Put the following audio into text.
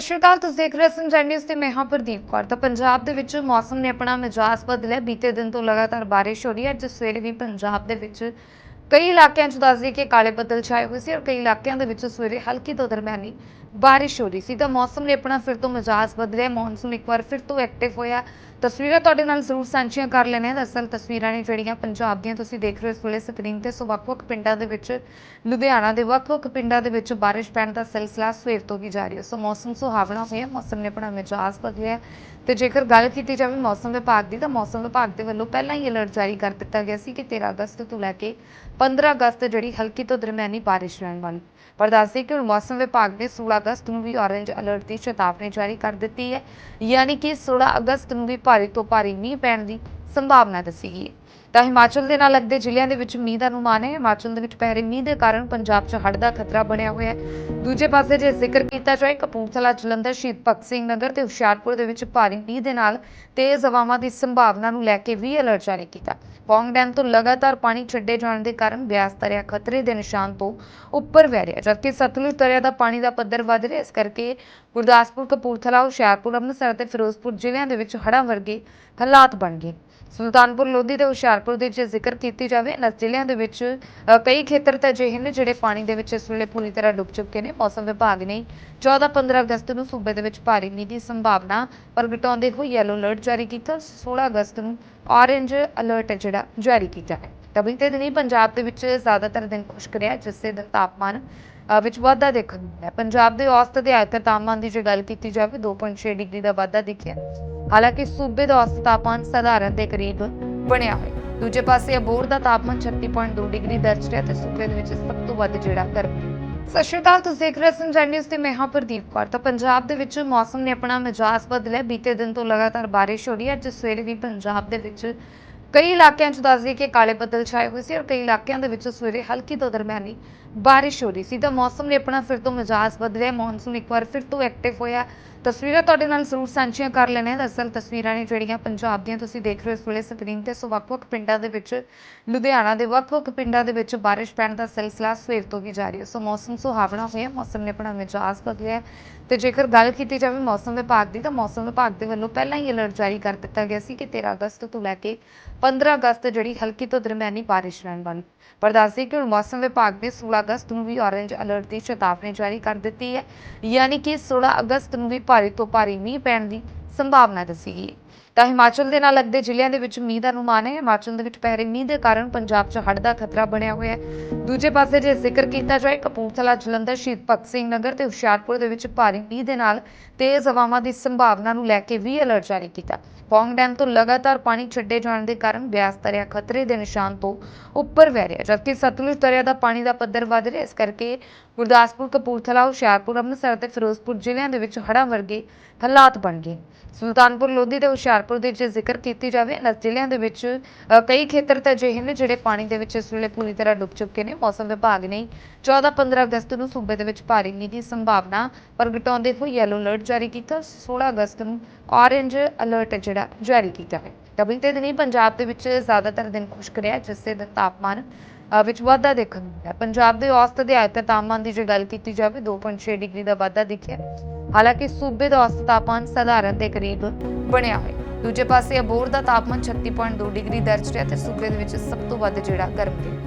ਸਤਿ ਸ਼੍ਰੀ ਅਕਾਲ, ਤੁਸੀਂ ਦੇਖ ਰਹੇ ਹੋ ਸੰਜੈ ਨਿਊਜ਼ ਤੇ ਮੈਂ ਹਾਂ ਪ੍ਰਦੀਪ ਕੌਰ। ਤਾਂ ਪੰਜਾਬ ਦੇ ਵਿੱਚ ਮੌਸਮ ਨੇ ਆਪਣਾ ਮਿਜਾਜ਼ ਬਦਲਿਆ। ਬੀਤੇ ਦਿਨ ਤੋਂ ਲਗਾਤਾਰ ਬਾਰਿਸ਼ ਹੋ ਰਹੀ ਹੈ। ਅੱਜ ਸਵੇਰੇ ਵੀ ਪੰਜਾਬ ਦੇ ਵਿੱਚ ਕਈ ਇਲਾਕਿਆਂ 'ਚ ਦੱਸਦੀ ਕਿ ਕਾਲੇ ਬੱਦਲ ਛਾਏ ਹੋਏ ਸੀ ਔਰ ਕਈ ਇਲਾਕਿਆਂ ਦੇ ਵਿੱਚ ਸਵੇਰੇ ਹਲਕੀ ਤੋਂ ਦਰਮਿਆਨੀ ਬਾਰਿਸ਼ ਹੋ ਰਹੀ ਸੀ। ਤਾਂ ਮੌਸਮ ਨੇ ਆਪਣਾ ਫਿਰ ਤੋਂ ਮਿਜਾਜ਼ ਬਦਲਿਆ ਮੌਨਸੂਨ ਇੱਕ ਵਾਰ ਫਿਰ ਤੋਂ ਐਕਟਿਵ ਹੋਇਆ। ਤਸਵੀਰਾਂ ਤੁਹਾਡੇ ਨਾਲ ਜ਼ਰੂਰ ਸਾਂਝੀਆਂ ਕਰ ਲੈਣੇ ਆ ਦਰਅਸਲ ਤਸਵੀਰਾਂ ਨੇ ਜਿਹੜੀਆਂ ਪੰਜਾਬ ਦੀਆਂ ਤੁਸੀਂ ਦੇਖ ਰਹੇ ਹੋ ਇਸ ਵੇਲੇ ਸਕਰੀਨ ਤੇ। ਸੋ ਵੱਖ-ਵੱਖ ਪਿੰਡਾਂ ਦੇ ਵਿੱਚ, ਲੁਧਿਆਣਾ ਦੇ ਵੱਖ-ਵੱਖ ਪਿੰਡਾਂ ਦੇ ਵਿੱਚ ਬਾਰਿਸ਼ ਪੈਣ ਦਾ ਸਿਲਸਿਲਾ ਸਵੇਰ ਤੋਂ ਹੀ ਜਾਰੀ ਹੈ। ਸੋ ਮੌਸਮ ਸੁਹਾਵਣਾ ਹੋਇਆ। ਮੌਸਮ ਨੇ ਆਪਣਾ ਮਿਜਾਜ਼ ਬਦਲਿਆ ਤੇ ਜੇਕਰ ਗੱਲ ਕੀਤੀ ਜਾਵੇ ਮੌਸਮ ਵਿਭਾਗ ਦੀ, ਤਾਂ ਮੌਸਮ ਵਿਭਾਗ ਦੇ ਵੱਲੋਂ ਪਹਿਲਾਂ ਹੀ ਅਲਰਟ ਜਾਰੀ ਕਰ ਦਿੱਤਾ ਗਿਆ ਸੀ ਕਿ 13 ਅਗਸਤ ਤੋਂ ਲੈ ਕੇ 15 ਅਗਸਤ ਜਿਹੜੀ ਹਲਕੀ ਤੋਂ ਦਰਮਿਆਨੀ ਬਾਰਿਸ਼ ਰਹਿਣ ਵਾਲੀ। ਪਰ ਦੱਸਦੇ ਕਿ ਹੁਣ ਮੌਸਮ ਵਿਭਾਗ ਨੇ 16 ਅਗਸਤ ਨੂੰ ਵੀ ਔਰੇਂਜ ਅਲਰਟ ਦੀ ਚੇਤਾਵਨੀ ਜਾਰੀ ਕਰ ਦਿੱਤੀ ਹੈ। ਯਾਨੀ ਕਿ 16 ਅਗਸਤ ਨੂੰ ਵੀ ਭਾਰੀ ਤੋਂ ਭਾਰੀ ਮੀਂਹ ਪੈਣ ਦੀ ਸੰਭਾਵਨਾ ਦੱਸੀ ਗਈ ਹੈ। ਤਾਂ ਹਿਮਾਚਲ ਦੇ ਨਾਲ ਲੱਗਦੇ ਜ਼ਿਲ੍ਹਿਆਂ ਦੇ ਵਿੱਚ ਮੀਂਹ ਦਾ ਅਨੁਮਾਨ ਹੈ। ਹਿਮਾਚਲ ਦੇ ਵਿੱਚ ਪੈ ਰਹੇ ਮੀਂਹ ਦੇ ਕਾਰਨ ਪੰਜਾਬ 'ਚ ਹੜ੍ਹ ਦਾ ਖਤਰਾ ਬਣਿਆ ਹੋਇਆ ਹੈ। ਦੂਜੇ ਪਾਸੇ ਜੇ ਜ਼ਿਕਰ ਕੀਤਾ ਜਾਏ, ਕਪੂਰਥਲਾ, ਜਲੰਧਰ, ਸ਼ਹੀਦ ਭਗਤ ਸਿੰਘ ਨਗਰ ਤੇ ਹੁਸ਼ਿਆਰਪੁਰ ਦੇ ਵਿੱਚ ਭਾਰੀ ਮੀਂਹ ਦੇ ਨਾਲ ਤੇਜ਼ ਹਵਾਵਾਂ ਦੀ ਸੰਭਾਵਨਾ ਨੂੰ ਲੈ ਕੇ ਵੀ ਅਲਰਟ ਜਾਰੀ ਕੀਤਾ। ਪੌਂਗ ਡੈਮ ਤੋਂ ਲਗਾਤਾਰ ਪਾਣੀ ਛੱਡੇ ਜਾਣ ਦੇ ਕਾਰਨ ਬਿਆਸ ਦਰਿਆ ਖਤਰੇ ਦੇ ਨਿਸ਼ਾਨ ਤੋਂ ਉੱਪਰ ਵਹਿ ਰਿਹਾ ਜਦਕਿ ਸਤਲੁਜ ਦਰਿਆ ਦਾ ਪਾਣੀ ਦਾ ਪੱਧਰ ਵੱਧ ਰਿਹਾ ਇਸ ਕਰਕੇ ਗੁਰਦਾਸਪੁਰ, ਕਪੂਰਥਲਾ, ਹੁਸ਼ਿਆਰਪੁਰ, ਅੰਮ੍ਰਿਤਸਰ ਤੇ ਫਿਰੋਜ਼ਪੁਰ ਜ਼ਿਲ੍ਹਿਆਂ ਦੇ ਵਿੱਚ ਹੜ੍ਹਾਂ ਵਰਗੇ ਹਾਲਾਤ ਬਣ ਗਏ। ਸੁਲਤਾਨਪੁਰ ਲੋਧੀ ਤੇ ਹੁਸ਼ਿਆਰਪੁਰ ਦੇ ਜੇ ਜ਼ਿਕਰ ਕੀਤੀ ਜਾਵੇ ਇਹਨਾਂ ਜ਼ਿਲ੍ਹਿਆਂ ਦੇ ਵਿੱਚ ਅ, ਕਈ ਖੇਤਰ ਤਾਂ ਅਜਿਹੇ ਨੇ ਜਿਹੜੇ ਪਾਣੀ ਦੇ ਵਿੱਚ ਇਸ ਵੇਲੇ ਪੂਰੀ ਤਰ੍ਹਾਂ ਡੁੱਬ ਚੁੱਕੇ ਨੇ। ਮੌਸਮ ਵਿਭਾਗ ਨੇ 14-15 ਅਗਸਤ ਨੂੰ ਸੂਬੇ ਦੇ ਵਿੱਚ ਭਾਰੀ ਮੀਂਹ ਦੀ ਸੰਭਾਵਨਾ ਪ੍ਰਗਟਾਉਂਦੇ ਹੋਏ ਯੈਲੋ ਅਲਰਟ ਜਾਰੀ ਕੀਤਾ 16 ਅਗਸਤ ਨੂੰ ਔਰੇਂਜ ਅਲਰਟ ਜਿਹੜਾ ਜਾਰੀ ਕੀਤਾ ਹੈ। ਤਾਂ ਬੀਤੇ ਦਿਨੀ ਪੰਜਾਬ ਦੇ ਵਿੱਚ ਜ਼ਿਆਦਾਤਰ ਦਿਨ ਖੁਸ਼ਕ ਰਿਹਾ ਜਿਸ ਦੇ ਦਿਨ ਤਾਪਮਾਨ ਅ, ਵਿੱਚ ਵਾਧਾ ਦੇਖਣ ਨੂੰ ਮਿਲਿਆ। ਪੰਜਾਬ ਦੇ ਔਸਤ ਦੇ ਆਇਤਨ ਤਾਪਮਾਨ ਦੀ ਜੇ ਗੱਲ ਕੀਤੀ ਜਾਵੇ 2.6 ਡਿਗਰੀ ਦਾ ਵਾਧਾ ਦਿਖਿਆ। ਹਾਲਾਂਕਿ ਸੂਬੇ ਦਾ ਔਸਤ ਤਾਪਮਾਨ ਸਧਾਰਨ ਦੇ ਕਰੀਬ ਬਣਿਆ ਹੋਇਆ ਦੂਜੇ ਪਾਸੇ ਅਬੋਰ ਦਾ ਤਾਪਮਾਨ 36.2 ਡਿਗਰੀ ਦਰਜ ਰਿਹਾ ਤੇ ਸੂਬੇ ਦੇ ਵਿੱਚ ਸਭ ਤੋਂ ਵੱਧ ਜਿਹੜਾ ਗਰਮੀ ਸਤਿ ਸ਼੍ਰੀ ਅਕਾਲ, ਤੁਸੀਂ ਦੇਖ ਰਹੇ ਹੋ ਸੰਜੈ ਤੇ ਮੈਂ ਹਾਂ ਪ੍ਰਦੀਪ ਕੌਰ। ਤਾਂ ਪੰਜਾਬ ਦੇ ਵਿੱਚ ਮੌਸਮ ਨੇ ਆਪਣਾ ਮਿਜਾਜ਼ ਬਦਲਿਆ। ਬੀਤੇ ਦਿਨ ਤੋਂ ਲਗਾਤਾਰ ਬਾਰਿਸ਼ ਹੋ ਰਹੀ ਹੈ। ਅੱਜ ਸਵੇਰੇ ਵੀ ਪੰਜਾਬ ਦੇ ਵਿੱਚ ਕਈ ਇਲਾਕਿਆਂ 'ਚ ਦੱਸਦੀ ਕਿ ਕਾਲੇ ਬੱਦਲ ਛਾਏ ਹੋਏ ਸੀ ਔਰ ਕਈ ਇਲਾਕਿਆਂ ਦੇ ਵਿੱਚ ਸਵੇਰੇ ਹਲਕੀ ਤੋਂ ਦਰਮਿਆਨੀ ਬਾਰਿਸ਼ ਹੋ ਰਹੀ ਸੀ। ਤਾਂ ਮੌਸਮ ਨੇ ਆਪਣਾ ਫਿਰ ਤੋਂ ਮਿਜਾਜ਼ ਬਦਲਿਆ ਮੌਨਸੂਨ ਇੱਕ ਵਾਰ ਫਿਰ ਤੋਂ ਐਕਟਿਵ ਹੋਇਆ। ਤਸਵੀਰਾਂ ਤੁਹਾਡੇ ਨਾਲ ਜ਼ਰੂਰ ਸਾਂਝੀਆਂ ਕਰ ਲੈਣੇ ਦਰਅਸਲ ਤਸਵੀਰਾਂ ਨੇ ਜਿਹੜੀਆਂ ਪੰਜਾਬ ਦੀਆਂ ਤੁਸੀਂ ਦੇਖ ਰਹੇ ਹੋ ਇਸ ਵੇਲੇ ਸਕਰੀਨ ਤੇ। ਸੋ ਵੱਖ-ਵੱਖ ਪਿੰਡਾਂ ਦੇ ਵਿੱਚ, ਲੁਧਿਆਣਾ ਦੇ ਵੱਖ-ਵੱਖ ਪਿੰਡਾਂ ਦੇ ਵਿੱਚ ਬਾਰਿਸ਼ ਪੈਣ ਦਾ ਸਿਲਸਿਲਾ ਸਵੇਰ ਤੋਂ ਹੀ ਜਾਰੀ ਹੈ। ਸੋ ਮੌਸਮ ਸੁਹਾਵਣਾ ਹੋਇਆ। ਮੌਸਮ ਨੇ ਆਪਣਾ ਮਿਜਾਜ਼ ਬਦਲਿਆ ਤੇ ਜੇਕਰ ਗੱਲ ਕੀਤੀ ਜਾਵੇ ਮੌਸਮ ਵਿਭਾਗ ਦੀ, ਤਾਂ ਮੌਸਮ ਵਿਭਾਗ ਦੇ ਵੱਲੋਂ ਪਹਿਲਾਂ ਹੀ ਅਲਰਟ ਜਾਰੀ ਕਰ ਦਿੱਤਾ ਗਿਆ ਸੀ ਕਿ 13 ਅਗਸਤ ਤੋਂ ਲੈ ਕੇ 15 ਅਗਸਤ ਜਿਹੜੀ ਹਲਕੀ ਤੋਂ ਦਰਮਿਆਨੀ ਬਾਰਿਸ਼ ਰਹਿਣ ਵਾਲੀ। ਪਰ ਦੱਸਦੇ ਕਿ ਹੁਣ ਮੌਸਮ ਵਿਭਾਗ ਨੇ 16 ਅਗਸਤ ਨੂੰ ਵੀ ਔਰੇਂਜ ਅਲਰਟ ਦੀ ਚੇਤਾਵਨੀ ਜਾਰੀ ਕਰ ਦਿੱਤੀ ਹੈ। ਯਾਨੀ ਕਿ 16 ਅਗਸਤ ਨੂੰ ਵੀ ਭਾਰੀ ਤੋਂ ਭਾਰੀ ਮੀਂਹ ਪੈਣ ਦੀ ਸੰਭਾਵਨਾ ਦੱਸੀ ਗਈ ਹੈ। ਤਾਂ ਹਿਮਾਚਲ ਦੇ ਨਾਲ ਲੱਗਦੇ ਜ਼ਿਲ੍ਹਿਆਂ ਦੇ ਵਿੱਚ ਮੀਂਹ ਦਾ ਅਨੁਮਾਨ ਹੈ। ਹਿਮਾਚਲ ਦੇ ਵਿੱਚ ਪੈ ਰਹੇ ਮੀਂਹ ਦੇ ਕਾਰਨ ਪੰਜਾਬ 'ਚ ਹੜ੍ਹ ਦਾ ਖਤਰਾ ਬਣਿਆ ਹੋਇਆ ਹੈ। ਦੂਜੇ ਪਾਸੇ ਜੇ ਜ਼ਿਕਰ ਕੀਤਾ ਜਾਏ, ਕਪੂਰਥਲਾ, ਜਲੰਧਰ, ਸ਼ਹੀਦ ਭਗਤ ਸਿੰਘ ਨਗਰ ਤੇ ਹੁਸ਼ਿਆਰਪੁਰ ਦੇ ਵਿੱਚ ਭਾਰੀ ਮੀਂਹ ਦੇ ਨਾਲ ਤੇਜ਼ ਹਵਾਵਾਂ ਦੀ ਸੰਭਾਵਨਾ ਨੂੰ ਲੈ ਕੇ ਵੀ ਅਲਰਟ ਜਾਰੀ ਕੀਤਾ। ਪੌਂਗ ਡੈਮ ਤੋਂ ਲਗਾਤਾਰ ਪਾਣੀ ਛੱਡੇ ਜਾਣ ਦੇ ਕਾਰਨ ਬਿਆਸ ਦਰਿਆ ਖਤਰੇ ਦੇ ਨਿਸ਼ਾਨ ਤੋਂ ਉੱਪਰ ਵਹਿ ਰਿਹਾ ਜਦਕਿ ਸਤਲੁਜ ਦਰਿਆ ਦਾ ਪਾਣੀ ਦਾ ਪੱਧਰ ਵੱਧ ਰਿਹਾ ਇਸ ਕਰਕੇ ਗੁਰਦਾਸਪੁਰ, ਕਪੂਰਥਲਾ, ਹੁਸ਼ਿਆਰਪੁਰ, ਅੰਮ੍ਰਿਤਸਰ ਤੇ ਫਿਰੋਜ਼ਪੁਰ ਜ਼ਿਲ੍ਹਿਆਂ ਦੇ ਵਿੱਚ ਹੜ੍ਹਾਂ ਵਰਗੇ ਹਾਲਾਤ ਬਣ ਗਏ। ਸੁਲਤਾਨਪੁਰ, ਲੋਧੀ ਤੇ ਹੁਸ਼ਿਆਰਪੁਰ ਦੇ ਜੇ ਜ਼ਿਕਰ ਕੀਤੀ ਜਾਵੇ ਇਹਨਾਂ ਜ਼ਿਲ੍ਹਿਆਂ ਦੇ ਵਿੱਚ ਅ, ਕਈ ਖੇਤਰ ਤਾਂ ਅਜਿਹੇ ਨੇ ਜਿਹੜੇ ਪਾਣੀ ਦੇ ਵਿੱਚ ਇਸ ਵੇਲੇ ਪੂਰੀ ਤਰ੍ਹਾਂ ਡੁੱਬ ਚੁੱਕੇ ਨੇ। ਮੌਸਮ ਵਿਭਾਗ ਨੇ 14-15 ਅਗਸਤ ਨੂੰ ਸੂਬੇ ਦੇ ਵਿੱਚ ਭਾਰੀ ਮੀਂਹ ਦੀ ਸੰਭਾਵਨਾ ਪ੍ਰਗਟਾਉਂਦੇ ਹੋਏ ਯੈਲੋ ਅਲਰਟ ਜਾਰੀ ਕੀਤਾ। 16 ਅਗਸਤ ਨੂੰ ਔਰੇਂਜ ਅਲਰਟ ਜਿਹੜਾ ਜਾਰੀ ਕੀਤਾ ਹੈ। ਤਾਂ ਬੀਤੇ ਦਿਨੀ ਪੰਜਾਬ ਦੇ ਵਿੱਚ ਜ਼ਿਆਦਾਤਰ ਦਿਨ ਖੁਸ਼ਕ ਰਿਹਾ ਜਿਸ ਦੇ ਤਾਪਮਾਨ ਅ, ਵਿੱਚ ਵਾਧਾ ਦੇਖਣ ਨੂੰ ਮਿਲਿਆ। ਪੰਜਾਬ ਦੇ ਔਸਤ ਦੇ ਆਇਤਨ ਤਾਪਮਾਨ ਦੀ ਜੇ ਗੱਲ ਕੀਤੀ ਜਾਵੇ 2.6 ਡਿਗਰੀ ਦਾ ਵਾਧਾ ਦਿਖਿਆ। ਹਾਲਾਂਕਿ ਸੂਬੇ ਦਾ ਔਸਤ ਤਾਪਮਾਨ ਸਧਾਰਨ ਦੇ ਕਰੀਬ ਬਣਿਆ ਹੋਇਆ ਦੂਜੇ ਪਾਸੇ ਅਬੋਰ ਦਾ ਤਾਪਮਾਨ 36.2 ਡਿਗਰੀ ਦਰਜ ਰਿਹਾ ਤੇ ਸੂਬੇ ਦੇ ਵਿੱਚ ਸਭ ਤੋਂ ਵੱਧ ਜਿਹੜਾ ਗਰਮ ਰਿਹਾ